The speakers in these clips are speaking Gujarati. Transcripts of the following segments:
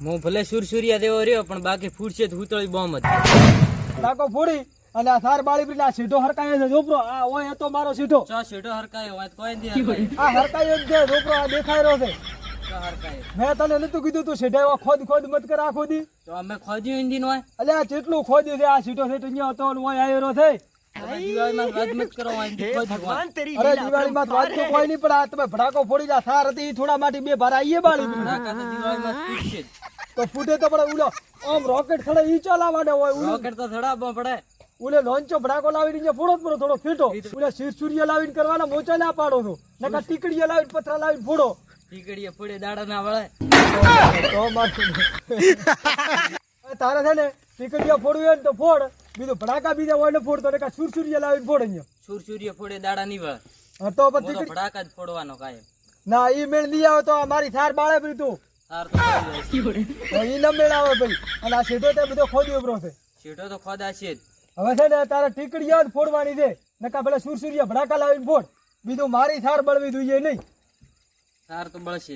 હું ભલે સુરસુરિયા દેવો રહ્યો પણ બાકી ફૂટશે તો હુતળી બોમ્બ જ. ટાકો ફોડી અને આ થાર બાળી પડી આ સીધો હરકાય છે જોપરો. આ ઓય હતો મારો સીધો. ચો સીધો હરકાયો હોય કોઈ નથી આ હરકાય છે જોપરો આ દેખાઈ રહ્યો છે. મેં તને નતું કીધું તું સીધા ખોદ ખોદ મત કર આ ખોદી. તો અમે ખોદ્યું ઇન્જિન હોય? આ કેટલું ખોદ્યું છે આ સીધો સેટ અહીંયા હતો ઓય આવ્યો છે. તો પડી. ઉલો આમ રોકેટ ખડે ઈ હોય રોકેટ થડાવવા પડે. ઉલે લોન્ચો ભડાકો લાવીને ફોડો પડો થોડો ફેટો. ઉલે શીર સૂર્ય લાવીને કરવાના મોચા ના પાડો છો. નકા ટીકડીએ લાવીને પથરા લાવીને ફોડો. ટીકડીએ પડે દાડા ના વળે. તો તારે છે ને ટીકડીઓ ફોડવી હોય ને તો ફોડ. બીજું ભડાકા બીજા હોય ને ફોડ તો નકા સુરસુરિયા લાવીને ફોડે અહીંયા. સુરસુરિયા ફોડે દાડા ની વાર. તો પછી ભડાકા જ ફોડવાનો કાયમ ના ઈ મેળ નહીં આવે તો મારી થાર બાળે પડી તું ઈ ન મેળ આવે ભાઈ. અને આ સીધો તે બધો ખોદી ઉભરો છે. સીધો તો ખોદાશે જ. હવે છે ને તારે ટીકડીયા જ ફોડવાની છે. નકા પેલા સુરસુરિયા ભડાકા લાવીને ફોડ. બીજું મારી થાર બળવી જોઈએ નહીં. થાર તો બળશે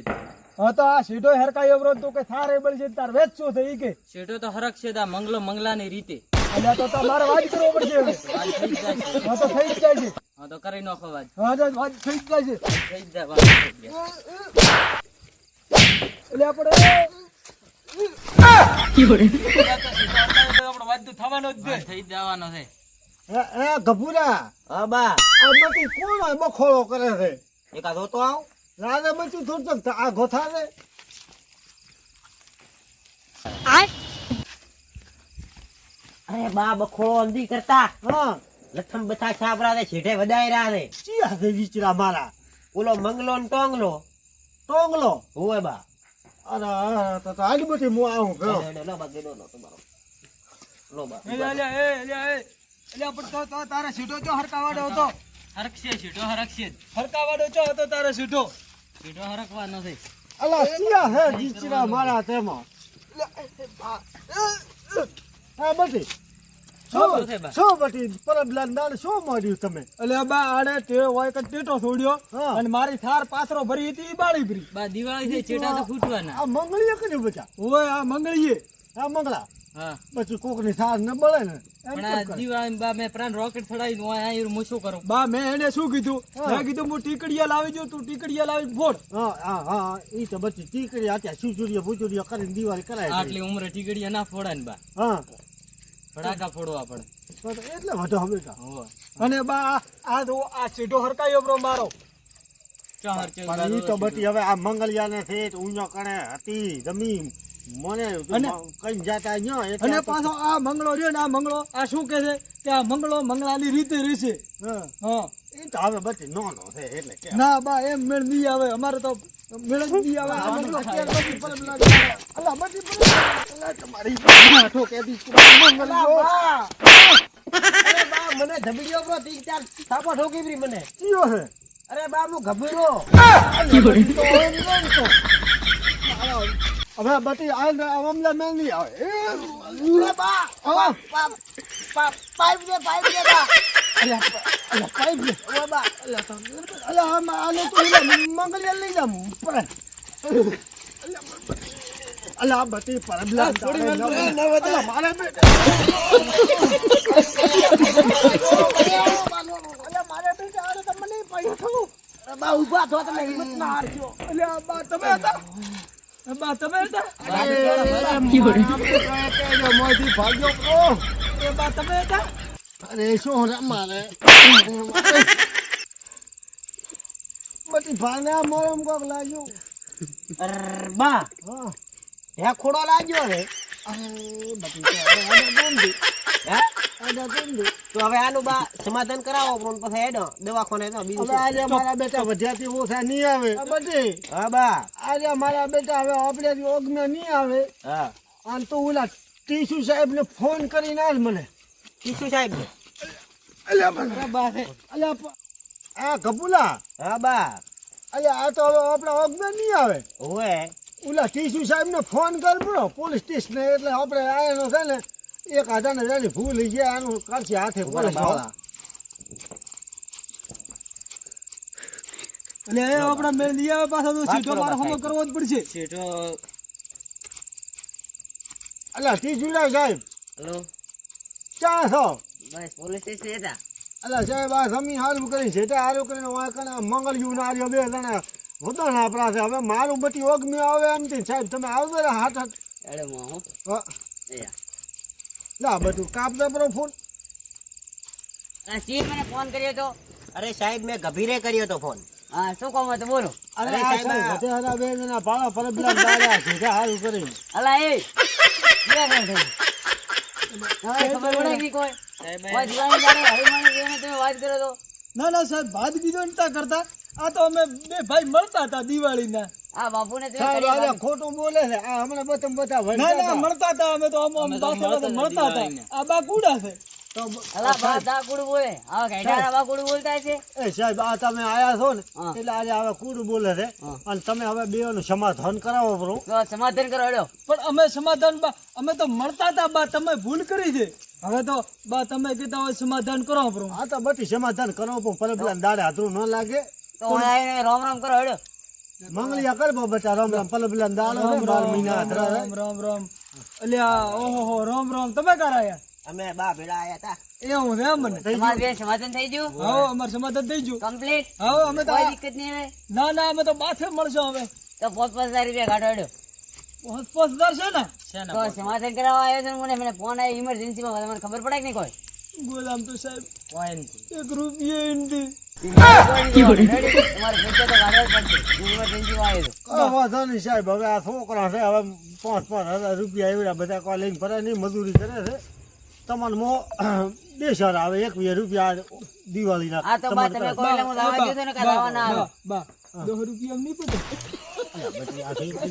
હા તો આ સીધો હરકાયો ઉભરો તું કે થાર એ બળશે તાર વેચ શું છે ઈ કે. સીધો તો હરક છે મંગલો મંગલાની રીતે. એટલે તો તમારે વાત કરવો પડશે હવે. વાત થઈ જ જાય છે. હા તો થઈ જ જાય છે. હા તો કરી નાખો વાત. હા તો વાત થઈ જ જાય છે. થઈ જ જાય વાત થઈ જ જાય. એટલે આપણે આપણો વાત તો થવાનો જ થઈ જવાનો છે. એ ગભુરા. હા બા. આ બધી કોણ બખોળો કરે છે? એકાદો તો આવ. રાધે બચ્યું થોડું તો આ ગોથા રે અરે બા બખોળો અંધી કરતા. હા લઠમ બથા છાપરા ને છેઠે વધાઈ રહ્યા ને. ચિયા છે વિચરા મારા? ઓલો મંગલો ને ટોંગલો. ટોંગલો? હોય બા. અરે તો તો આલી બધી હું આવું ગયો. લો, લો બા ગેડો લો તમારો. લો બા. એ એટલે એ એટલે એ. એટલે પણ તો તો તારે સીધો ચો હરકાવાડો હતો? હરકશે સીધો હરકશે જ હરકાવાડો જો હતો તારે સીધો? સીધો હરકવાનો છે. અલા ચિયા હે વિચરા મારા તેમાં? હા બધી. શું છે બા? શું બધી પરબલા દાડ શું મળ્યું તમે? એટલે બા આડે તે હોય કે ટેટો છોડ્યો અને મારી થાર પાથરો ભરી હતી ઈ બાળી ભરી. બા દિવાળી છે ચેટા તો ફૂટવાના. આ મંગળીએ કર્યું બચા ઓય આ મંગળીએ. આ મંગળા? હા. પછી કોકની સાસ ન બળે ને એમ પણ કેમ આ કરે? દિવાળી બા મેં પ્રાણ રોકેટ ચડાવીને હું અહીંયા હું શું કરું. બા મેં એને શું કીધું? મેં કીધું હું ટીકડીયા લાવી દઉં તું ટીકડીયા લાવી ફોડ. હા હા હા ઈ તો બધી ટીકડી અત્યારે સુચુરિયા ભૂચુરિયા કરીને દિવાળી કરાય આટલી ઉમરે ટીકડીયા ના ફોડાય ને બા. હા. ફટાકા ફોડવા પડે. તો તો એટલે વધુ હવે. અને બા આ- આ આ સીધો હરકાયો બ્રો મારો. પણ ઈ તો બધી હવે આ મંગળિયાને છે ઊંઝો કણે હતી જમીન. મને કઈ જાતા ન્યો અને પાછો આ મંગળો રહ્યો ને આ મંગળો આ શું કે છે? કે આ મંગળો મંગળાની રીતે રહેશે. હા. એ તો હવે બટી નો નો છે એટલે ના બા એમ મેળ નહીં આવે. અમારે તો મેળ જ નહીં આવે. આ મંગળો બધી તમારી હાથો કેદી. અરે બા મને ધબડીયો બ્રો તીન ચાર થાપો ઠોકી ફરી મને ચિયો છે અરે બા હું તો તો? હવે બધી આ અમલા મેં નહીં આવે બા બા બા પાઇપ દે પાઇપ દે બા અલા, અલા, પાઇપ લે. ઓ બા અલા, આમાં આને તો એલા લઈ જામ અલા બટી પરબલા થોડી વાર ન અલા, મારા બેટા અલા, મારા બેટા આને તો મને થયું. બા ઊભા થો તમે હિંમત ના હારજો એટલે બા તમે હતા બા તમે હતા? મોંથી ભાગ્યો બ્રો. એ બા તમે હતા? અરે શું રે મારે? બધી ભાના મોરમ કોક લાગ્યું. અર બા હા. હે ખોડો લાગ્યો રે તો હવે આને બા સમાધાન કરાવો પણ પછી હેડો દવાખાને તો બીજું આજે મારા બેટા વધ્યાથી ઓછા નહીં આવે. હા બા. આજે મારા બેટા હવે આપણે ઓગમે નહીં આવે. હા. અને તો ઓલા ટીસુ સાહેબ ને ફોન કરી ના મને. ટીસુ સાહેબ ને? આ કપૂલા હા બા. અલ્યા આ તો હવે આપણે ઓગમે નહીં આવે. ઓવે ઓલા ટીસુ સાહેબ ને ફોન કરો પોલીસ સ્ટેશન એટલે આપણે આનો છે ને એક હજાર ને હજારની ભૂલ લઈ ગયા આનું કરશે હાથે પોલીસ એટલે એ આપણા મેળ નહીં આવે પાછો તો સીટો મારો હમો. કરવો જ પડશે. સીધો અલ્યા ત્રીજુડા સાહેબ. હેલો. ચા છો? બસ પોલીસ સ્ટેશન હતા. અલ્યા સાહેબ આ જમીન હારું કરી છે તે હારું કરીને કણે મંગળયું ના આવ્યો બે જણા. વતન આપણા છે હવે મારું બધી ઓગમી આવે એમ થી સાહેબ તમે આવજો ને હાથ હાથ. અરે હું બધું કાપ દે બરો ફોન. સી મને ફોન કર્યો તો? અરે સાહેબ મેં ગભીરે કર્યો તો ફોન. હા શું કહું તો બોલો. અરે સાહેબ, સાહેબ આ- બે જણા ભાડા પરબલા ડાળ્યા છે. કે હારું કરી અલા એ! ક્યાં ગયો તમે હવે ખબર પડે કે કોઈ? કોઈ દિવાળી જાણે તમે વાત કરો તો? ના ના સાહેબ ભાત બીજો નતા કરતા. આ તો અમે બે ભાઈ મળતા હતા દિવાળીના. આ બાપુને તમે સાહેબ કરી આજે વાત- ખોટું બોલે છે. આ હમણાં બધા બધા ના ના મળતા હતા અમે તો આમ આમ બાથેલા તો મળતા હતા આ બા કુડા છે. તો અલા બા દાકુડ બોલે. ઘેટારા બોલતા છે? એ સાહેબ આ તમે આયા છો ને એટલે આજે હવે કુડું બોલે છે. અને તમે હવે બે નું સમાધાન કરાવો બરો તો સમાધાન કરો હેડો. પણ અમે સમાધાન બા અમે તો મળતા હતા બા તમે ભૂલ કરી છે. હવે તો બા તમે કીધા હોય સમાધાન કરો બરો આ તો બધી સમાધાન કરો પણ પરબલા દાડે હાથરું ન લાગે. તો આવીને રામ રામ કરો હેડો. મંગલિયા કરબો બચા રામ રામ પરબલા દાડો છે બાર મહિના હાથરા રામ રામ રામ. અલ્યા ઓહો રામ રામ. તમે કરાયા અમે બા ભેળા આયા હતા એવું છે મને? તમારે બે સમાધાન થઈ ગયું? હા અમારે સમાધાન થઈ ગયું. કમ્પ્લીટ? હા અમે તો કોઈ દિક્કત નહીં હવે ના ના અમે તો માથે મળશો હવે. તો પાંચ પાંચ હજાર રૂપિયા કાઢો હેડો. પાંચ હજાર છે ને? તો સમાધાન કરાવવા આવ્યો છે મને મને ફોન આવ્યો ઇમરજન્સીમાં તમને ખબર પડે કે નહીં કોઈ? ગોલામ તો સાહેબ એક રૂપિયા સાહેબ હવે આ છોકરા છે હવે પાંચ પાંચ હજાર રૂપિયા એવડા બધા કોઈ લઈને નહીં મજૂરી કરે છે તમારે બે હજાર આવે એક વીસ રૂપિયા ગઈ.